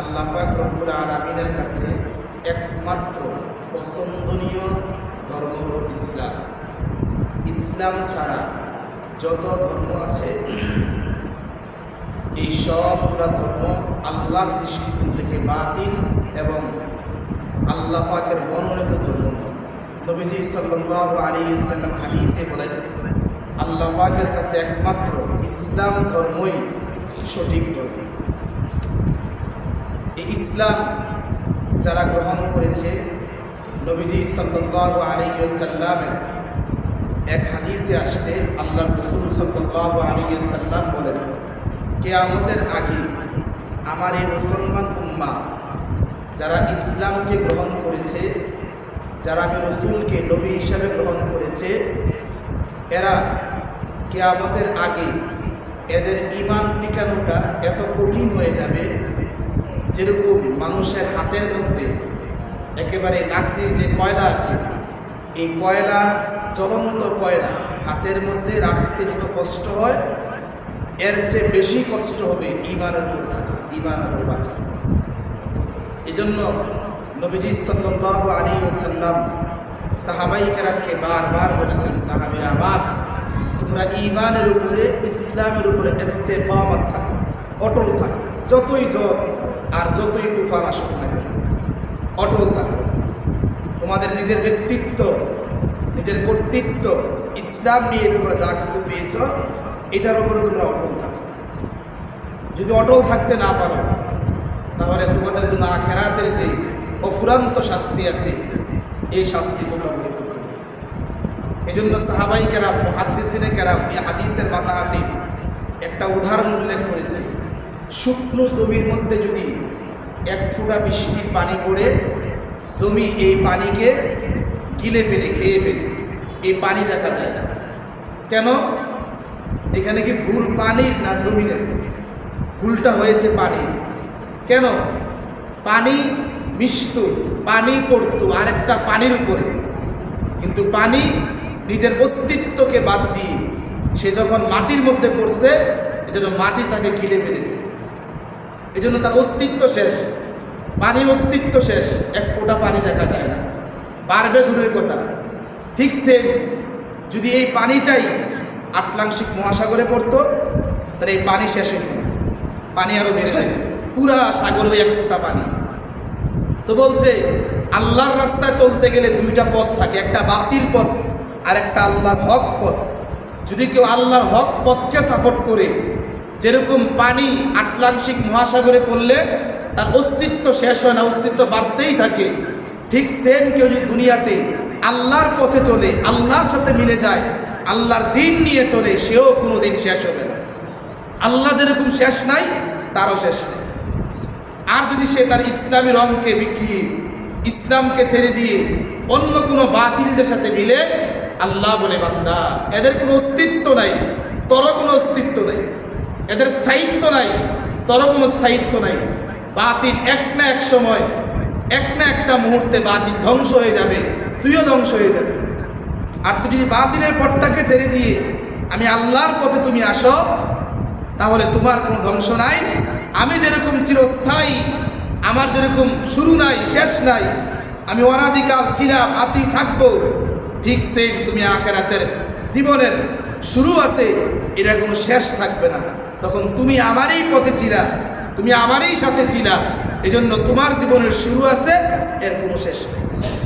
আল্লাহ রব্বুল আলমিনের কাছে একমাত্র পছন্দনীয় ধর্ম হল ইসলাম। ইসলাম ছাড়া যত ধর্ম আছে, এই সবগুলা ধর্ম আল্লাহর দৃষ্টিকোণ থেকে বাতিল এবং আল্লাহ পাকের মনোনীত ধর্ম নয়। নবীজি সাল্লাহ আলী ইসলাম হাদিসে বলেন, আল্লাহ পাকের কাছে একমাত্র ইসলাম ধর্মই সঠিক ধর্ম। এই ইসলাম যারা গ্রহণ করেছে নবীজি সাল্লাহ আলী সাল্লামের এক হাদিসে আসছে আল্লাহ রসুল সাল্লাহ আলী সাল্লাম বলেন, কেয়ামতের আগে আমার এই মুসলমান উম্মা যারা ইসলামকে গ্রহণ করেছে, যারা আমি রসুলকে নবী হিসাবে গ্রহণ করেছে, এরা কেয়ামতের আগে এদের ইমান টিকানোটা এত কঠিন হয়ে যাবে যেরকম মানুষের হাতের মধ্যে একেবারে নাকরির যে কয়লা আছে, এই কয়লা জ্বলন্ত কয়লা হাতের মধ্যে রাখতে যত কষ্ট হয়, এর চেয়ে বেশি কষ্ট হবে ইমানের উপর থাকা ইমান উপর বাঁচা। এই জন্য নবীজি সাল্লাহ আলী সাল্লাম সাহাবাই কেরামকে বারবার বলেছেন, সাহাবিরা আমার তোমরা ইমানের উপরে, ইসলামের উপরে ইস্তেকামত থাকো, অটল থাকো, যতই জ্বর আর যতই তুফান আসুক না কেন, অটল থাকো। তোমাদের নিজের ব্যক্তিত্ব, নিজের কর্তৃত্ব, ইসলাম নিয়ে তোমরা যা কিছু পেয়েছ, এটার উপরে তোমরা অটল থাকো। যদি অটল থাকতে না পারো, তাহলে তোমাদের জন্য আখেরাতের যে অফুরান্ত শাস্তি আছে, এই শাস্তি তোমরা ভোগ করতে হবে এই জন্য সাহাবাই কেরাম হাদিসিনে কেরাম এই হাদিসের মাতাহাতি একটা উদাহরণ উল্লেখ করেছে। শুকনো জমির মধ্যে যদি এক ফোঁটা বৃষ্টির পানি পড়ে, জমি এই পানিকে গিলে ফেলে, খেয়ে ফেলে। এই পানি দেখা যায় না। কেন? এখানে কি ভুল পানির না জমিনের ভুলটা হয়েছে পানি। কেন? পানি মিশত পানি পড়তো আরেকটা পানির উপরে। কিন্তু পানি নিজের অস্তিত্বকে বাদ দিয়ে সে যখন মাটির মধ্যে পড়ছে, এজন্য মাটি তাকে গিলে ফেলেছে। এজন্য তার অস্তিত্ব শেষ। পানি অস্তিত্ব শেষ। এক ফোঁটা পানি দেখা যায় না। বাড়বে দূরের কথা। ঠিক সেম যদি এই পানিটাই আটলাংশিক মহাসাগরে পড়তো, তাহলে এই পানি শেষ হতো না। পানি আরও বেড়ে যায়। পুরা সাগর ওই এক ফোঁটা পানি। তো বলছে, আল্লাহর রাস্তায় চলতে গেলে দুইটা পথ থাকে। একটা বাতিল পথ আর একটা আল্লাহর হক পথ। যদি কেউ আল্লাহর হক পথকে সাপোর্ট করে যেরকম পানি আটলাংশিক মহাসাগরে পড়লে তার অস্তিত্ব শেষ হয় না, অস্তিত্ব বাড়তেই থাকে। ঠিক সেম কেউ যদি দুনিয়াতে আল্লাহর পথে চলে, আল্লাহর সাথে মিলে যায়, আল্লাহর দিন নিয়ে চলে, সেও কোনো দিন শেষ হবে না। আল্লাহ যেরকম শেষ নাই, তারও শেষ নেই। আর যদি সে তার ইসলামী রঙকে বিক্রিয়ে ইসলামকে ছেড়ে দিয়ে অন্য কোনো বাতিলদের সাথে মিলে, আল্লাহ বলে, বান্দা, এদের কোনো অস্তিত্ব নাই তর কোনো অস্তিত্ব নাই। এদের স্থায়িত্ব নাই তর কোনো স্থায়িত্ব নাই। বাতিল এক না এক সময়, এক না একটা মুহূর্তে বাতিল ধ্বংস হয়ে যাবে, তুইও ধ্বংস হয়ে যাবে। আর তুই যদি বাতিলের পথটাকে ছেড়ে দিয়ে আমি আল্লাহর পথে তুমি আসো, তাহলে তোমার কোনো ধ্বংস নাই। আমি যেরকম চিরস্থায়ী, আমার যেরকম শুরু নাই, শেষ নাই, আমি অনাদিকাল ছিলাম, আছি, থাকব। ঠিক সেম তুমি আখেরাতের জীবনের শুরু আছে, এটা কোনো শেষ থাকবে না। তখন তুমি আমারই পথে ছিলা। তুমি আমারই সাথে ছিলা। এজন্য তোমার জীবনের শুরু আছে, এর কোনো শেষ নেই।